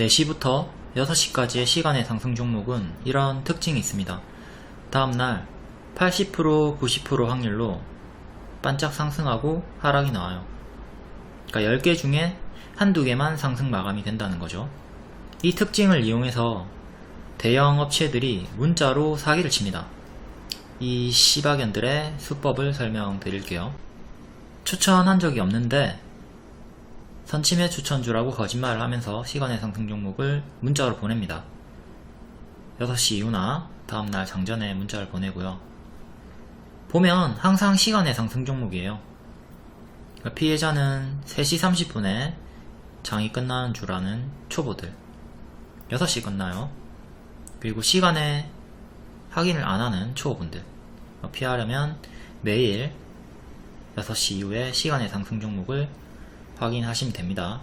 4시부터 6시까지의 시간의 상승 종목은 이런 특징이 있습니다. 다음날 80% 90% 확률로 반짝 상승하고 하락이 나와요. 그러니까 10개 중에 한두 개만 상승 마감이 된다는 거죠. 이 특징을 이용해서 대형 업체들이 문자로 사기를 칩니다. 이 시바견들의 수법을 설명드릴게요. 추천한 적이 없는데 선침해 추천주라고 거짓말을 하면서 시간의 상승 종목을 문자로 보냅니다. 6시 이후나 다음날 장전에 문자를 보내고요. 보면 항상 시간의 상승 종목이에요. 그러니까 피해자는 3시 30분에 장이 끝나는 줄 아는 초보들. 6시 끝나요. 그리고 시간에 확인을 안 하는 초보분들. 피하려면 매일 6시 이후에 시간의 상승 종목을 확인하시면 됩니다.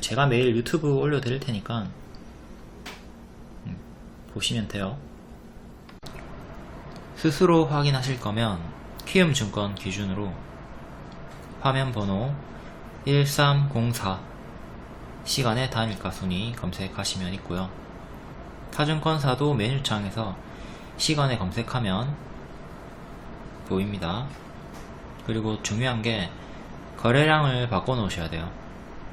제가 매일 유튜브 올려드릴 테니까 음, 보시면 돼요. 스스로 확인하실 거면 키움증권 기준으로 화면 번호 1304 시간의 단일가 순위 검색하시면 있고요. 타증권사도 메뉴창에서 시간에 검색하면 보입니다. 그리고 중요한 게 거래량을 바꿔 놓으셔야 돼요.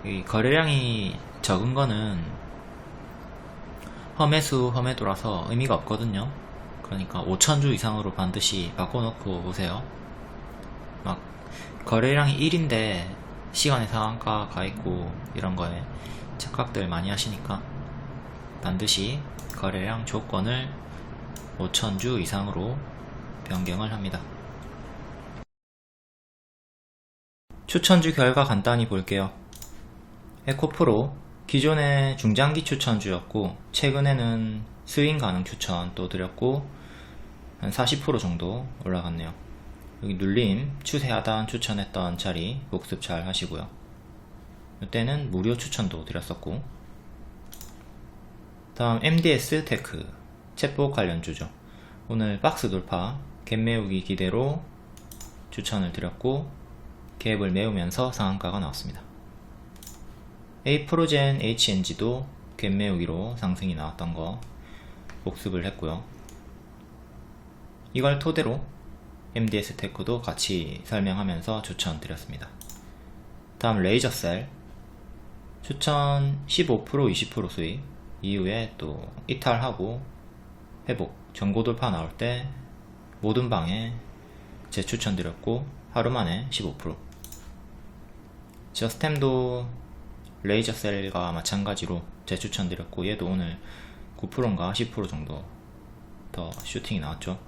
이 거래량이 적은 거는 험해수 험해도라서 의미가 없거든요. 그러니까 5천주 이상으로 반드시 바꿔 놓고 오세요. 막 거래량이 1인데 시간에 상한가 가 있고 이런 거에 착각들 많이 하시니까 반드시 거래량 조건을 5천주 이상으로 변경을 합니다. 추천주 결과 간단히 볼게요. 에코프로 기존에 중장기 추천주였고 최근에는 스윙 가능 추천 또 드렸고 한 40% 정도 올라갔네요. 여기 눌림 추세 하단 추천했던 자리 복습 잘 하시고요. 이때는 무료 추천도 드렸었고 다음 MDS 테크 챗봇 관련주죠. 오늘 박스 돌파 갭 메우기 기대로 추천을 드렸고 갭을 메우면서 상한가가 나왔습니다. A프로젠 HNG도 갭 메우기로 상승이 나왔던 거 복습을 했고요. 이걸 토대로 MDS 테크도 같이 설명하면서 추천드렸습니다. 다음 레이저셀 추천 15% 20% 수익 이후에 또 이탈하고 회복 전고 돌파 나올 때 모든 방에 재추천드렸고 하루 만에 15% 저스템도 레이저셀과 마찬가지로 재추천드렸고 얘도 오늘 9%인가 10% 정도 더 슈팅이 나왔죠.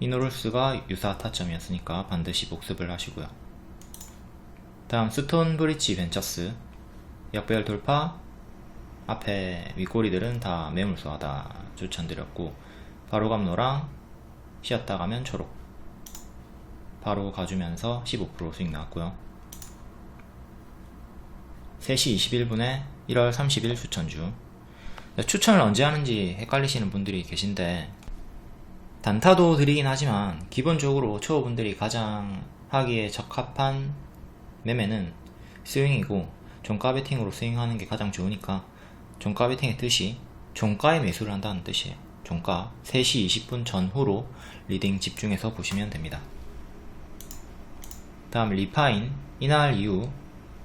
이노룰스가 유사 타점이었으니까 반드시 복습을 하시고요. 다음 스톤 브리지 벤처스. 역배열 돌파. 앞에 윗꼬리들은 다 매물수하다 추천드렸고 바로 감 노랑 쉬었다 가면 초록. 바로 가주면서 15% 수익 나왔고요 3시 21분에 1월 30일 추천주. 추천을 언제 하는지 헷갈리시는 분들이 계신데 단타도 드리긴 하지만 기본적으로 초보분들이 가장 하기에 적합한 매매는 스윙이고 종가 베팅으로 스윙하는 게 가장 좋으니까 종가 베팅의 뜻이 종가에 매수를 한다는 뜻이에요. 종가 3시 20분 전후로 리딩 집중해서 보시면 됩니다. 다음 리파인 이날 이후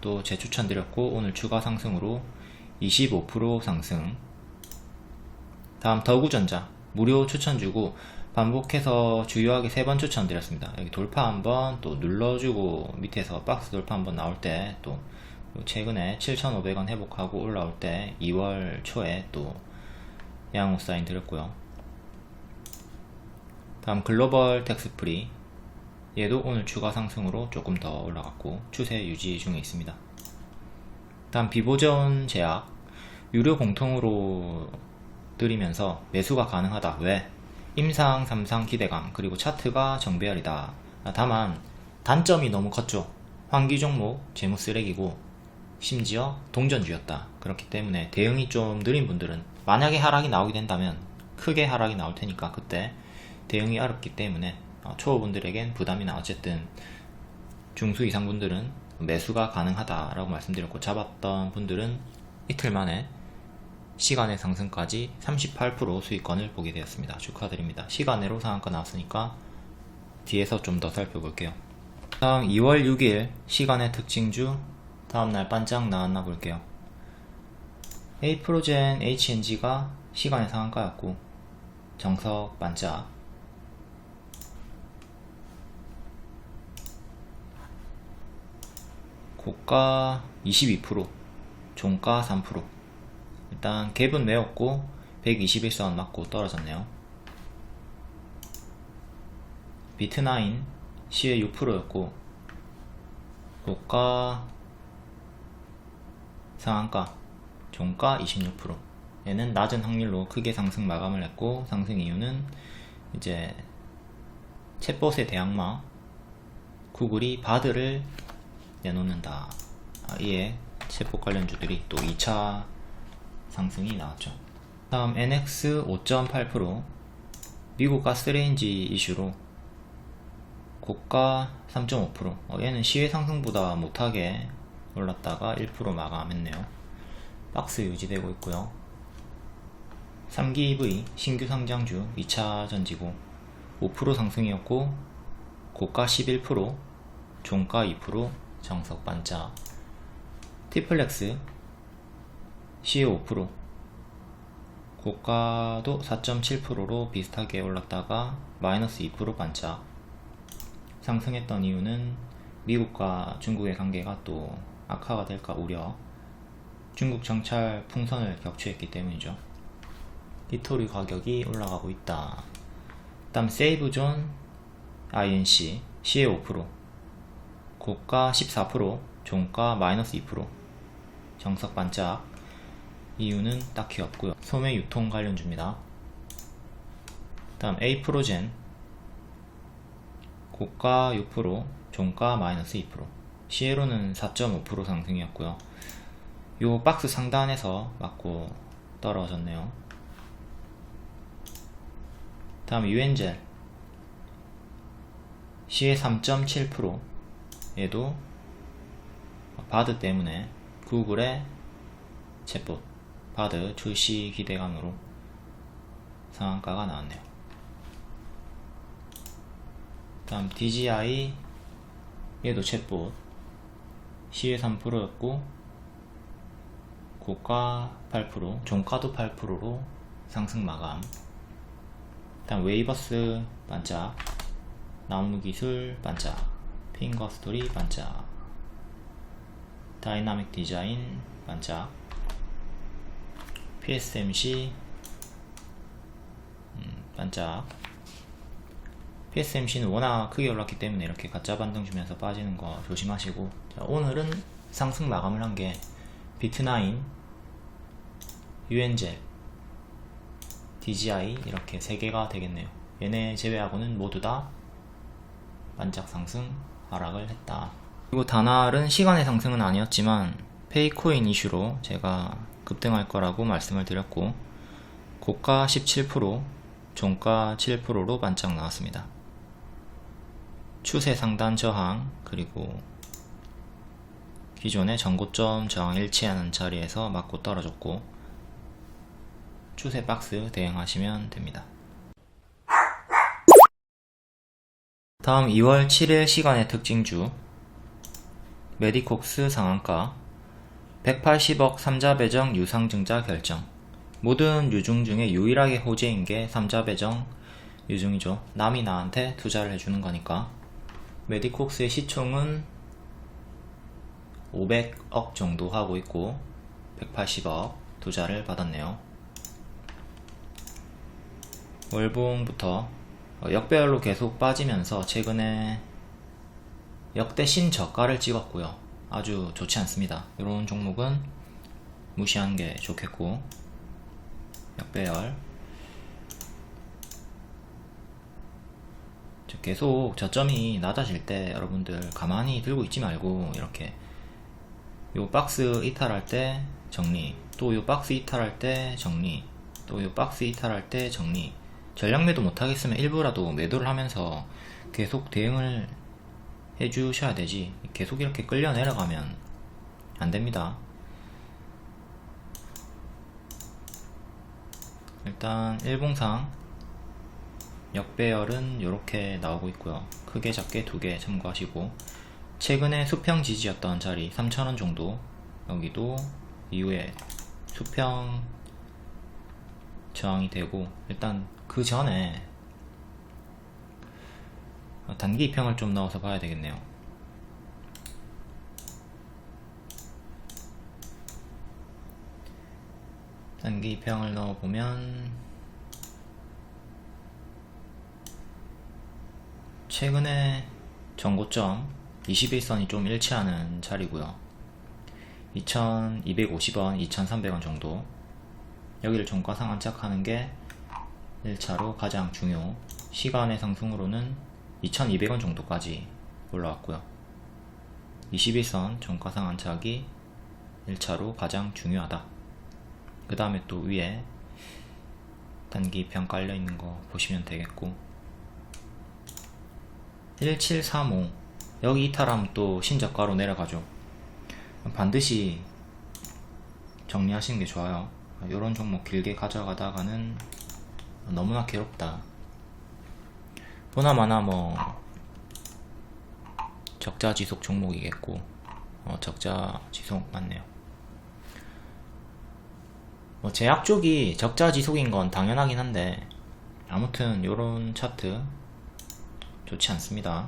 또 재추천드렸고 오늘 추가 상승으로 25% 상승. 다음 더구전자 무료 추천 주고 반복해서 주요하게 세 번 추천드렸습니다. 여기 돌파 한번 또 눌러주고 밑에서 박스 돌파 한번 나올 때 또 최근에 7,500원 회복하고 올라올 때 2월 초에 또 양호 사인 드렸고요. 다음 글로벌 텍스프리 얘도 오늘 추가 상승으로 조금 더 올라갔고 추세 유지 중에 있습니다. 다음 비보전 제약 유료 공통으로 드리면서 매수가 가능하다. 왜? 임상, 삼상 기대감 그리고 차트가 정배열이다. 다만 단점이 너무 컸죠. 환기 종목 재무 쓰레기고 심지어 동전주였다. 그렇기 때문에 대응이 좀 느린 분들은 만약에 하락이 나오게 된다면 크게 하락이 나올 테니까 그때 대응이 어렵기 때문에 어, 초보분들에겐 부담이나 어쨌든 중수 이상 분들은 매수가 가능하다라고 말씀드렸고 잡았던 분들은 이틀 만에 시간의 상승까지 38% 수익권을 보게 되었습니다. 축하드립니다. 시간으로 상한가 나왔으니까 뒤에서 좀 더 살펴볼게요. 다음 2월 6일 시간의 특징주 다음날 반짝 나왔나 볼게요. 에이프로젠 HNG가 시간의 상한가였고 정석 반짝 고가 22% 종가 3% 일단 갭은 매웠고 121선 맞고 떨어졌네요. 비트9 시에 6%였고 고가 상한가 종가 26% 얘는 낮은 확률로 크게 상승 마감을 했고 상승 이유는 이제 챗봇의 대항마 구글이 바드를 내놓는다. 아, 이에 챗봇 관련주들이 또 2차 상승이 나왔죠. 다음 NX 5.8% 미국 가스레인지 이슈로 고가 3.5% 어, 얘는 시외 상승보다 못하게 올랐다가 1% 마감했네요. 박스 유지되고 있고요. 3기 EV 신규 상장주 2차 전지고 5% 상승이었고 고가 11% 종가 2% 정석 반짝 티플렉스. 시에 5% 고가도 4.7%로 비슷하게 올랐다가 마이너스 2% 반짝 상승했던 이유는 미국과 중국의 관계가 또 악화가 될까 우려. 중국 정찰 풍선을 격추했기 때문이죠. 이토리 가격이 올라가고 있다. 다음 세이브존 INC 시에 5% 고가 14% 종가 마이너스 2% 정석 반짝. 이유는 딱히 없고요. 소매 유통 관련주입니다. 다음 A프로젠. 고가 6% 종가 마이너스 2% 시에로는 4.5% 상승이었고요. 요 박스 상단에서 맞고 떨어졌네요. 다음 유엔젤. 시에 3.7% 얘도 바드 때문에 구글의 챗봇 바드 출시 기대감으로 상한가가 나왔네요. 다음 DJI 얘도 챗봇. 시에 3%였고 고가 8% 종가도 8%로 상승 마감. 다음 웨이버스 반짝 나무 기술 반짝 핑거 스토리 반짝. 다이나믹 디자인 반짝. PSMC 음, 반짝. PSMC는 워낙 크게 올랐기 때문에 이렇게 가짜 반등 주면서 빠지는 거 조심하시고. 자, 오늘은 상승 마감을 한 게 비트9 유엔젤 DJI 이렇게 3개가 되겠네요. 얘네 제외하고는 모두 다 반짝 상승 하락을 했다 그리고 다날은 시간의 상승은 아니었지만 페이코인 이슈로 제가 급등할 거라고 말씀을 드렸고 고가 17% 종가 7%로 반짝 나왔습니다 추세 상단 저항 그리고 기존의 전고점 저항 일치하는 자리에서 맞고 떨어졌고 추세 박스 대응하시면 됩니다. 다음 2월 7일 시간의 특징주 메디콕스 상한가 180억 3자 배정 유상증자 결정 모든 유중 중에 유일하게 호재인 게 3자 배정 유중이죠. 남이 나한테 투자를 해주는 거니까 메디콕스의 시총은 500억 정도 하고 있고 180억 투자를 받았네요. 월봉부터 역배열로 계속 빠지면서 최근에 역대 신저가를 찍었고요. 아주 좋지 않습니다. 이런 종목은 무시하는 게 좋겠고 역배열 계속 저점이 낮아질 때 여러분들 가만히 들고 있지 말고 이렇게 요 박스 이탈할 때 정리 또 요 박스 이탈할 때 정리 또 요 박스 이탈할 때 정리 전량 매도 못하겠으면 일부라도 매도를 하면서 계속 대응을 해주셔야 되지. 계속 이렇게 끌려 내려가면 안됩니다. 일단 일봉상 역배열은 이렇게 나오고 있고요. 크게 작게 두 개 참고하시고. 최근에 수평 지지였던 자리 3,000원 정도. 여기도 이후에 수평 저항이 되고 일단 그 전에 단기 입평을 좀 넣어서 봐야 되겠네요. 단기 입평을 넣어보면 최근에 전고점 21선이 좀 일치하는 자리고요 2250원, 2300원 정도 여기를 종가 상한착 하는 게 1차로 가장 중요 시간의 상승으로는 2200원 정도까지 올라왔고요. 21선 종가 상한착이 1차로 가장 중요하다. 그 다음에 또 위에 단기 병 깔려 있는 거 보시면 되겠고 1735 여기 이탈하면 또 신저가로 내려가죠. 반드시 정리하시는 게 좋아요. 이런 종목 길게 가져가다가는 너무나 괴롭다 보나마나 뭐 적자 지속 종목이겠고 어, 적자 지속 맞네요 뭐 제약 쪽이 적자 지속인 건 당연하긴 한데 아무튼 요런 차트 좋지 않습니다.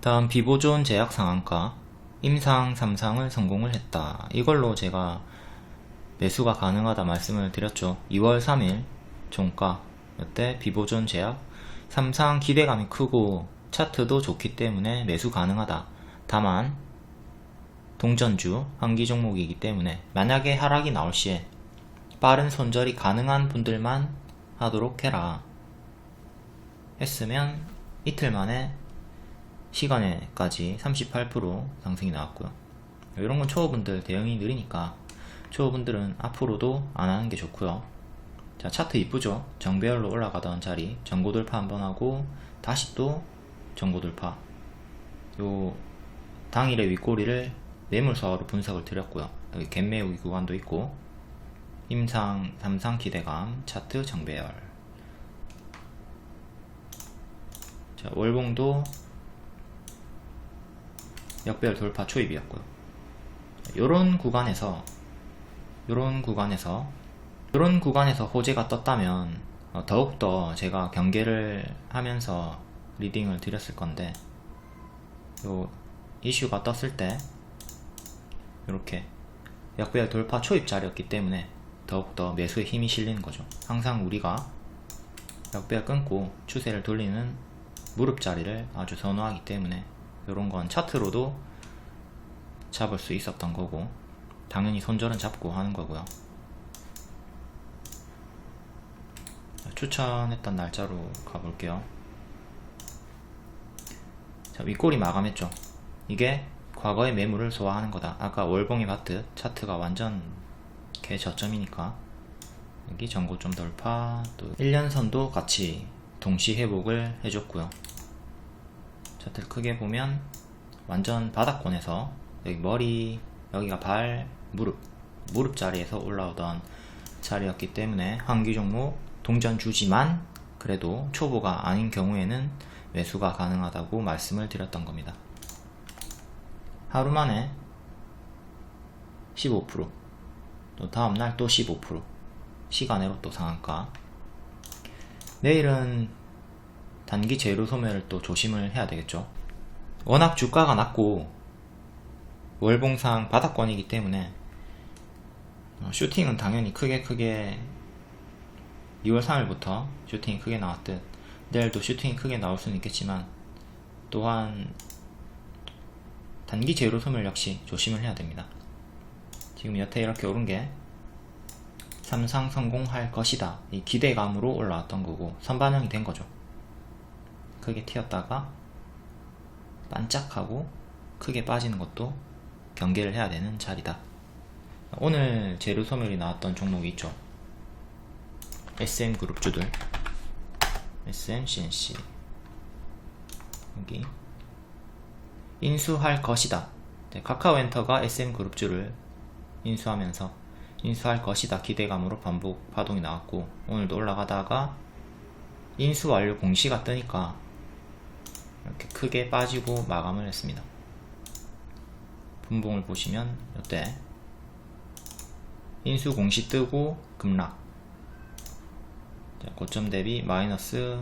다음 비보존 제약 상한가 임상 3상을 성공을 했다. 이걸로 제가 매수가 가능하다 말씀을 드렸죠. 2월 3일 종가 이때? 비보존 제약? 3상 기대감이 크고 차트도 좋기 때문에 매수 가능하다. 다만 동전주 한기 종목이기 때문에 만약에 하락이 나올 시에 빠른 손절이 가능한 분들만 하도록 해라. 했으면 이틀 만에 시간에까지 38% 상승이 나왔고요. 이런 건 초보분들 대응이 느리니까 초보분들은 앞으로도 안 하는 게 좋고요 자 차트 이쁘죠? 정배열로 올라가던 자리. 전고 돌파 한번 하고 다시 또 전고 돌파. 요 당일의 윗꼬리를 매물서로 분석을 드렸고요. 여기 갭매우기 구간도 있고 임상, 삼상 기대감, 차트 정배열. 자, 월봉도 역배열 돌파 초입이었고요. 요런 구간에서 요런 구간에서 요런 구간에서 호재가 떴다면 어, 더욱더 제가 경계를 하면서 리딩을 드렸을 건데 요 이슈가 떴을 때 이렇게 역배열 돌파 초입 자리였기 때문에 더욱더 매수에 힘이 실리는 거죠. 항상 우리가 역배열 끊고 추세를 돌리는 무릎 자리를 아주 선호하기 때문에 이런 건 차트로도 잡을 수 있었던 거고 당연히 손절은 잡고 하는 거고요. 추천했던 날짜로 가볼게요. 자, 윗꼬리 마감했죠. 이게 과거의 매물을 소화하는 거다. 아까 월봉이 봤듯 차트가 완전 개 저점이니까 여기 전고점 돌파 또 1년선도 같이 동시 회복을 해줬고요 차트를 크게 보면 완전 바닥권에서 여기 머리 여기가 발 무릎 무릎 자리에서 올라오던 자리였기 때문에 한기 종목 동전 주지만 그래도 초보가 아닌 경우에는 매수가 가능하다고 말씀을 드렸던 겁니다. 하루 만에 15%또 다음날 또 15% 시간으로 또 상한가? 내일은 단기 재료 소멸을 또 조심을 해야 되겠죠. 워낙 주가가 낮고 월봉상 바닥권이기 때문에 어, 슈팅은 당연히 크게 크게 2월 3일부터 슈팅이 크게 나왔듯 내일도 슈팅이 크게 나올 수는 있겠지만 또한 단기 재료 소멸 역시 조심을 해야 됩니다. 지금 여태 이렇게 오른 게 삼상 성공할 것이다. 이 기대감으로 올라왔던 거고 선반영이 된 거죠. 크게 튀었다가 반짝하고 크게 빠지는 것도 경계를 해야 되는 자리다. 오늘 재료 소멸이 나왔던 종목이 있죠 SM그룹주들. SMCNC 여기. 인수할 것이다. 네, 카카오엔터가 SM그룹주를 인수하면서 인수할 것이다. 기대감으로 반복 파동이 나왔고 오늘도 올라가다가 인수 완료 공시가 뜨니까 이렇게 크게 빠지고 마감을 했습니다. 분봉을 보시면 이때 인수 공시 뜨고 급락 자, 고점 대비 마이너스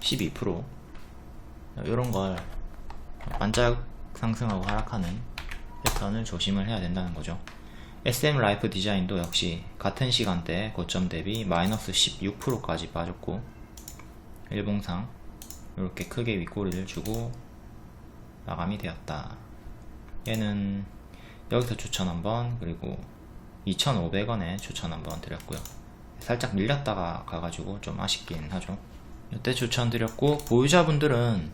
12% 이런 걸 반짝 상승하고 하락하는 패턴을 조심을 해야 된다는 거죠. SM 라이프 디자인도 역시 같은 시간대에 고점 대비 마이너스 16%까지 빠졌고 일봉상 이렇게 크게 윗꼬리를 주고 마감이 되었다. 얘는 여기서 추천 한번 그리고 2,500원에 추천 한번 드렸고요. 살짝 밀렸다가 가가지고 좀 아쉽긴 하죠. 이때 추천 드렸고 보유자분들은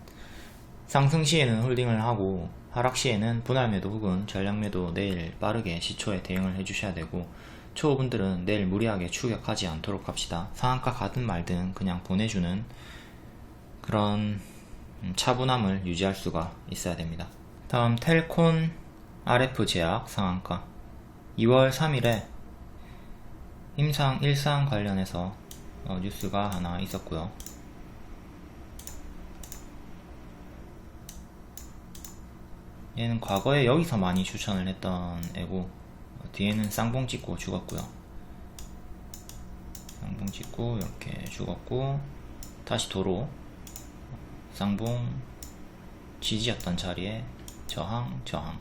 상승 시에는 홀딩을 하고 하락 시에는 분할 매도 혹은 전량 매도 내일 빠르게 시초에 대응을 해주셔야 되고 초보분들은 내일 무리하게 추격하지 않도록 합시다. 상한가 가든 말든 그냥 보내주는 그런 음, 차분함을 유지할 수가 있어야 됩니다. 다음 텔콘 RF 제약 상한가 2월 3일에 임상 일상 관련해서 어, 뉴스가 하나 있었고요. 얘는 과거에 여기서 많이 추천을 했던 애고 어, 뒤에는 쌍봉 찍고 죽었고요. 쌍봉 찍고 이렇게 죽었고 다시 도로 쌍봉 지지였던 자리에 저항 저항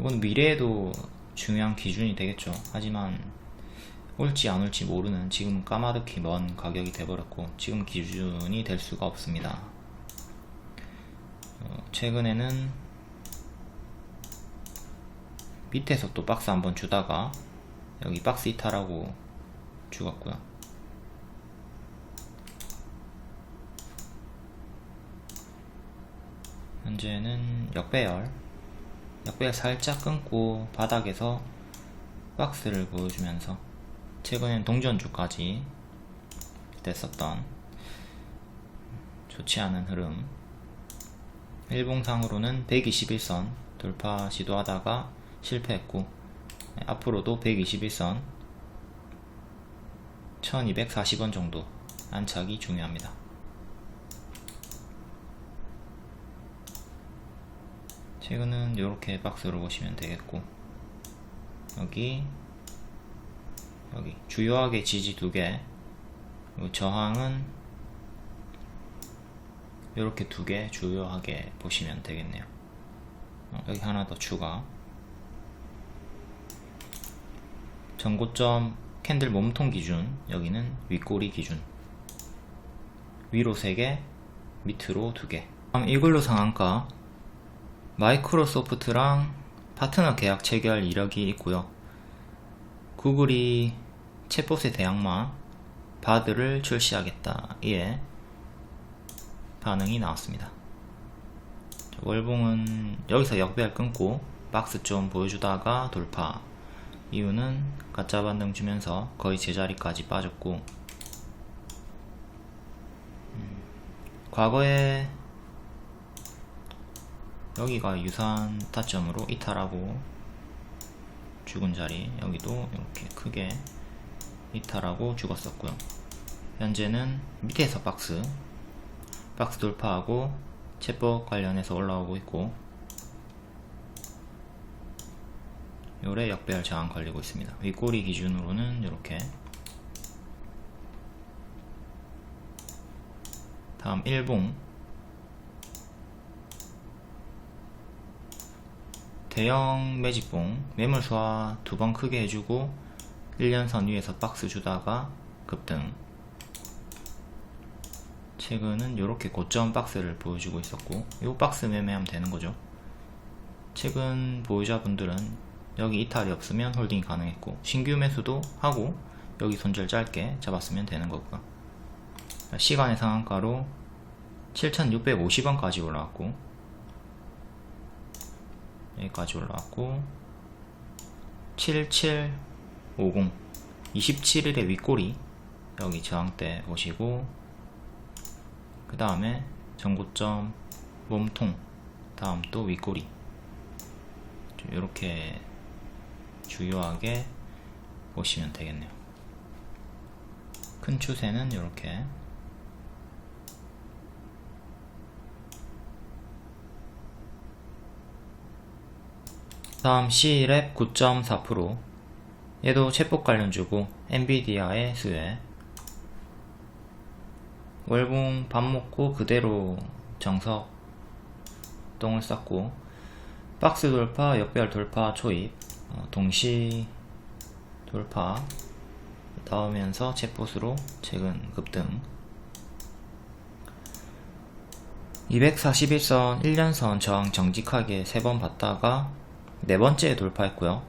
이건 미래에도 중요한 기준이 되겠죠. 하지만 올지 안 올지 모르는 지금 까마득히 먼 가격이 돼버렸고 지금 기준이 될 수가 없습니다. 어, 최근에는 밑에서 또 박스 한번 주다가 여기 박스 이탈하고 죽었고요. 현재는 역배열 역배열 살짝 끊고 바닥에서 박스를 보여주면서 최근엔 동전주까지 됐었던 좋지 않은 흐름. 일봉상으로는 121선 돌파 시도하다가 실패했고 네, 앞으로도 121선 1240원 정도 안착이 중요합니다. 최근은 이렇게 박스로 보시면 되겠고 여기 여기 주요하게 지지 두개. 저항은 이렇게 두 개 주요하게 보시면 되겠네요. 어, 여기 하나 더 추가. 전고점 캔들 몸통 기준 여기는 윗꼬리 기준. 위로 3개 밑으로 2개. 다음 이글루 상한가. 마이크로소프트랑 파트너 계약 체결 이력이 있고요 구글이 챗봇의 대항마 바드를 출시하겠다. 이에 반응이 나왔습니다. 월봉은 여기서 역배열 끊고 박스 좀 보여주다가 돌파. 이유는 가짜 반등 주면서 거의 제자리까지 빠졌고. 음, 과거에 여기가 유사한 타점으로 이탈하고 죽은 자리 여기도 이렇게 크게 이탈하고 죽었었고요. 현재는 밑에서 박스 박스 돌파하고 채법 관련해서 올라오고 있고 요래 역배열 저항 걸리고 있습니다. 윗꼬리 기준으로는 이렇게. 다음 일봉 대형 매직봉 매물 소화 두 번 크게 해주고 1년선 위에서 박스 주다가 급등. 최근은 이렇게 고점 박스를 보여주고 있었고 이 박스 매매하면 되는 거죠. 최근 보유자분들은 여기 이탈이 없으면 홀딩이 가능했고 신규 매수도 하고 여기 손절 짧게 잡았으면 되는 거고요. 시간의 상한가로 7650원까지 올라왔고 여기까지 올라왔고 7750 27일의 윗꼬리 여기 저항대 보시고 그 다음에 전고점 몸통 다음 또 윗꼬리 이렇게 주요하게 보시면 되겠네요. 큰 추세는 이렇게 다음 C랩 9.4% 얘도 챗봇 관련주고 엔비디아의 수혜. 월봉 밥 먹고 그대로 정석. 똥을 쌌고. 박스 돌파, 역별 돌파, 초입. 어, 동시 돌파. 나오면서 챗봇으로 최근 급등. 241선 1년선 저항 정직하게 3번 봤다가 네 번째 돌파했고요.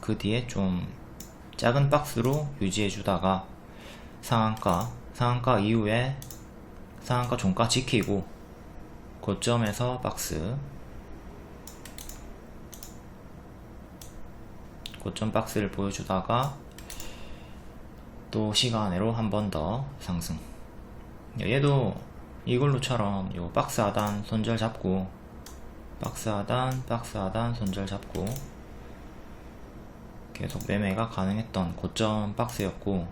그 뒤에 좀 작은 박스로 유지해 주다가 상한가, 상한가 이후에 상한가 종가 지키고 고점에서 박스 고점 박스를 보여주다가 또 시간으로 한 번 더 상승 얘도 이걸로처럼 요 박스 하단 손절 잡고 박스 하단 박스 하단 손절 잡고 계속 매매가 가능했던 고점 박스였고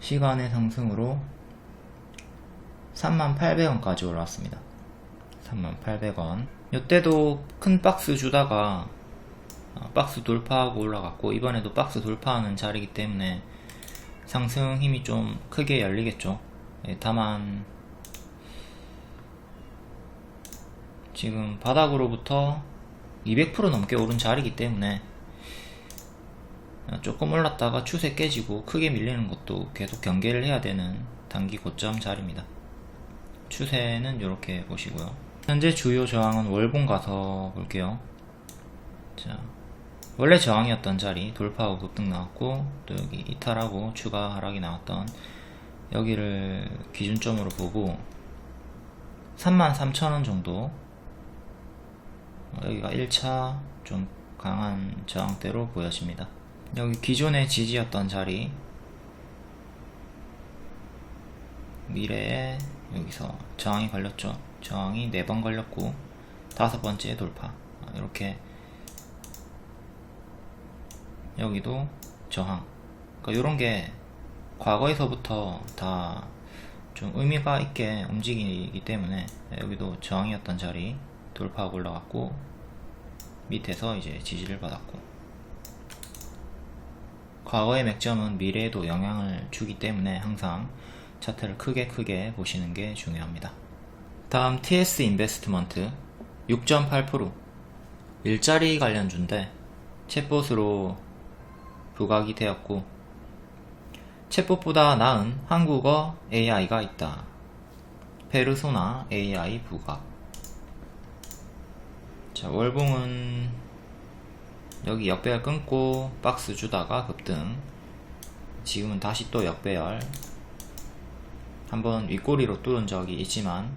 시간의 상승으로 3800원까지 올라왔습니다. 3800원. 이때도 큰 박스 주다가 어, 박스 돌파하고 올라갔고 이번에도 박스 돌파하는 자리이기 때문에 상승 힘이 좀 크게 열리겠죠. 예, 다만 지금 바닥으로부터 200% 넘게 오른 자리이기 때문에 조금 올랐다가 추세 깨지고 크게 밀리는 것도 계속 경계를 해야 되는 단기 고점 자리입니다. 추세는 이렇게 보시고요. 현재 주요 저항은 월봉 가서 볼게요. 자, 원래 저항이었던 자리 돌파하고 급등 나왔고 또 여기 이탈하고 추가 하락이 나왔던 여기를 기준점으로 보고 33,000원 정도 여기가 1차 좀 강한 저항대로 보여집니다. 여기 기존의 지지였던 자리 미래에 여기서 저항이 걸렸죠. 저항이 4번 걸렸고 다섯 번째 돌파 이렇게 여기도 저항 그러니까 이런 게 과거에서부터 다 좀 의미가 있게 움직이기 때문에 여기도 저항이었던 자리 돌파하고 올라갔고 밑에서 이제 지지를 받았고 과거의 맥점은 미래에도 영향을 주기 때문에 항상 차트를 크게 크게 보시는 게 중요합니다. 다음 TS 인베스트먼트 6.8% 일자리 관련주인데 챗봇으로 부각이 되었고 챗봇보다 나은 한국어 AI가 있다. 페르소나 AI 부각 자 월봉은 여기 역배열 끊고 박스 주다가 급등. 지금은 다시 또 역배열. 한번 윗꼬리로 뚫은 적이 있지만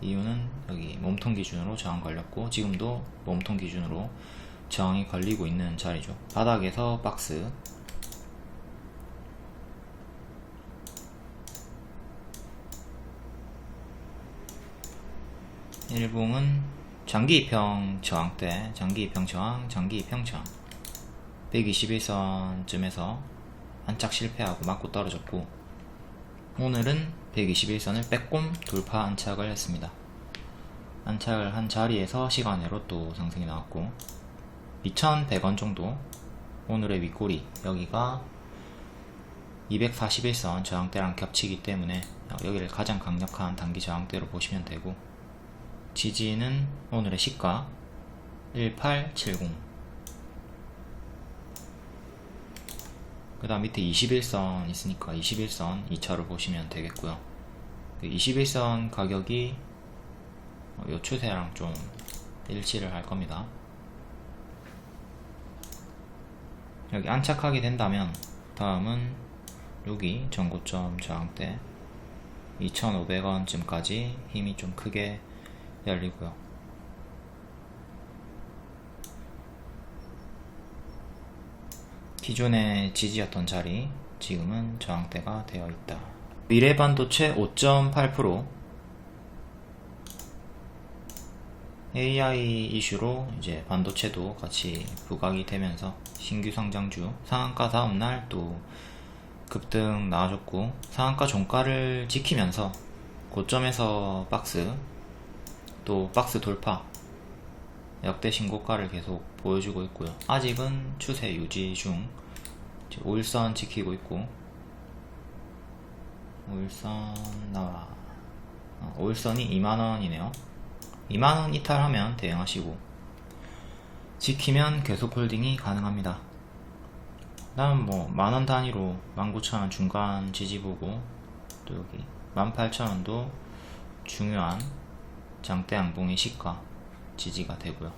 이유는 여기 몸통 기준으로 저항 걸렸고 지금도 몸통 기준으로 저항이 걸리고 있는 자리죠. 바닥에서 박스. 일봉은 장기 입형 저항대, 장기 입형 저항, 장기 입형 저항 121선쯤에서 안착 실패하고 맞고 떨어졌고 오늘은 121선을 빼꼼 돌파 안착을 했습니다. 안착을 한 자리에서 시간으로 또 상승이 나왔고 2100원 정도 오늘의 윗꼬리 여기가 241선 저항대랑 겹치기 때문에 여기를 가장 강력한 단기 저항대로 보시면 되고 지지는 오늘의 시가 1870. 그 다음 밑에 21선 있으니까 21선 2차로 보시면 되겠고요. 21선 그 가격이 요 추세랑 좀 일치를 할 겁니다. 여기 안착하게 된다면 다음은 여기 전고점 저항대 2,500원쯤까지 힘이 좀 크게 열리고요. 기존의 지지였던 자리 지금은 저항대가 되어 있다. 미래 반도체 5.8% AI 이슈로 이제 반도체도 같이 부각이 되면서 신규 상장주 상한가 다음날 또 급등 나와줬고 상한가 종가를 지키면서 고점에서 박스 또 박스 돌파 역대 신고가를 계속 보여주고 있고요. 아직은 추세 유지 중 5일선 지키고 있고 5일선 나와 어, 5일선이 2만원이네요. 2만원 이탈하면 대응하시고 지키면 계속 홀딩이 가능합니다. 다음 뭐 만원 단위로 19,000원 중간 지지 보고 또 여기 18,000원도 중요한 장대 양봉의 시가 지지가 되고요.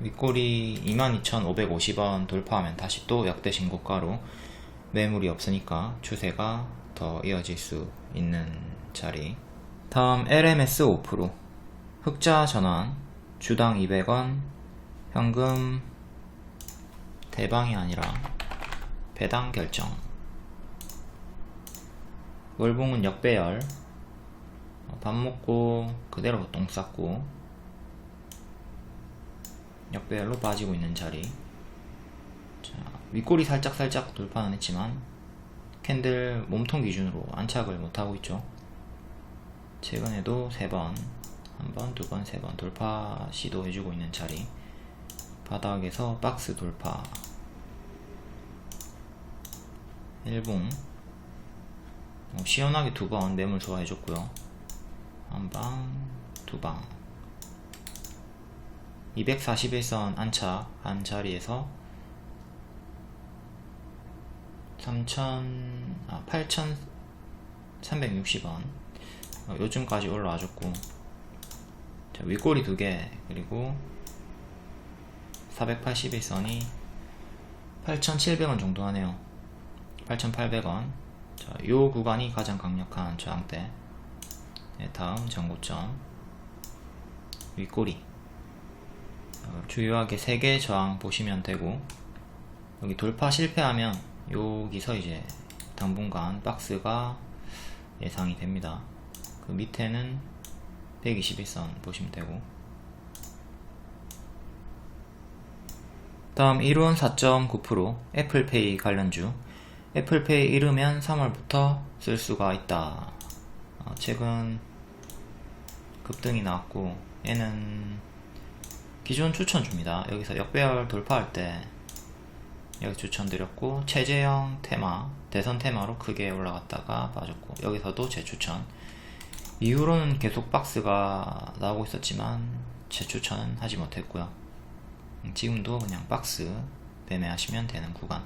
윗골이 22,550원 돌파하면 다시 또 역대 신고가로 매물이 없으니까 추세가 더 이어질 수 있는 자리. 다음 LMS 5% 흑자 전환 주당 200원 현금 대방이 아니라 배당 결정 월봉은 역배열. 밥 먹고 그대로 똥 쌌고 역배열로 빠지고 있는 자리. 자, 윗골이 살짝살짝 돌파는 했지만 캔들 몸통 기준으로 안착을 못하고 있죠. 최근에도 3번 한번, 두 번, 세 번 돌파 시도해주고 있는 자리. 바닥에서 박스 돌파. 1봉. 어, 시원하게 두 번 매물 소화해줬고요. 한 방, 두 방. 241선 안착 한 자리에서 3,000, 아, 8,360원. 어, 요즘까지 올라와줬고. 자, 윗꼬리 두 개 그리고 481선이 8,700원 정도 하네요. 8,800원 자, 요 구간이 가장 강력한 저항대. 네, 다음 전고점. 윗꼬리. 어, 주요하게 3개 저항 보시면 되고 여기 돌파 실패하면 여기서 이제 당분간 박스가 예상이 됩니다. 그 밑에는 121선 보시면 되고. 다음 1원 4.9% 애플페이 관련주 애플페이 잃으면 3월부터 쓸 수가 있다. 어, 최근 급등이 나왔고 얘는 기존 추천 줍니다. 여기서 역배열 돌파할 때 여기 추천드렸고 체제형 테마 대선 테마로 크게 올라갔다가 빠졌고 여기서도 재추천. 이후로는 계속 박스가 나오고 있었지만 재추천은 하지 못했고요. 음, 지금도 그냥 박스 매매하시면 되는 구간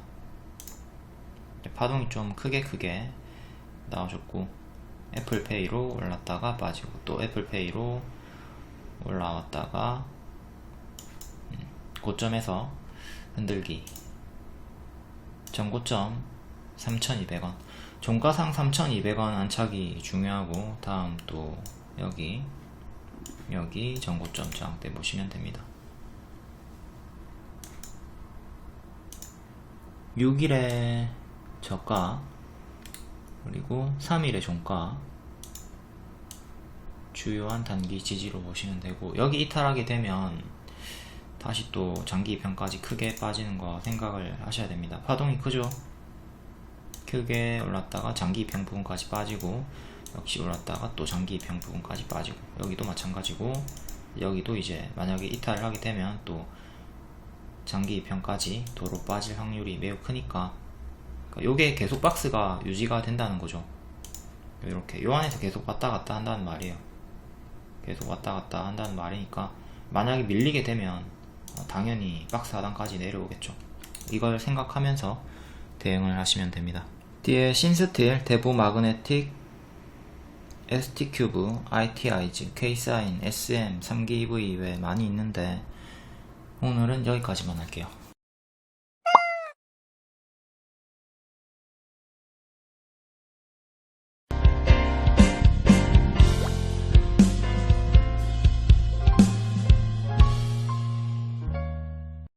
파동이 좀 크게 크게 나와줬고 애플페이로 올랐다가 빠지고 또 애플페이로 올라왔다가 음, 고점에서 흔들기. 전고점 3200원. 종가상 3200원 안착이 중요하고 다음 또 여기 여기 전고점 저항대 보시면 됩니다. 6일에 저가 그리고 3일의 종가. 주요한 단기 지지로 보시면 되고 여기 이탈하게 되면 다시 또 장기 입형까지 크게 빠지는 거 생각을 하셔야 됩니다. 파동이 크죠? 크게 올랐다가 장기 입형 부분까지 빠지고 역시 올랐다가 또 장기 입형 부분까지 빠지고 여기도 마찬가지고 여기도 이제 만약에 이탈을 하게 되면 또 장기 입형까지 도로 빠질 확률이 매우 크니까 요게 계속 박스가 유지가 된다는 거죠. 이렇게 요 안에서 계속 왔다 갔다 한다는 말이에요. 계속 왔다 갔다 한다는 말이니까 만약에 밀리게 되면 어, 당연히 박스 하단까지 내려오겠죠. 이걸 생각하면서 대응을 하시면 됩니다. 뒤에 신스틸, 대부 마그네틱, ST큐브, ITI즈, K사인, SM, 3기V 외 많이 있는데 오늘은 여기까지만 할게요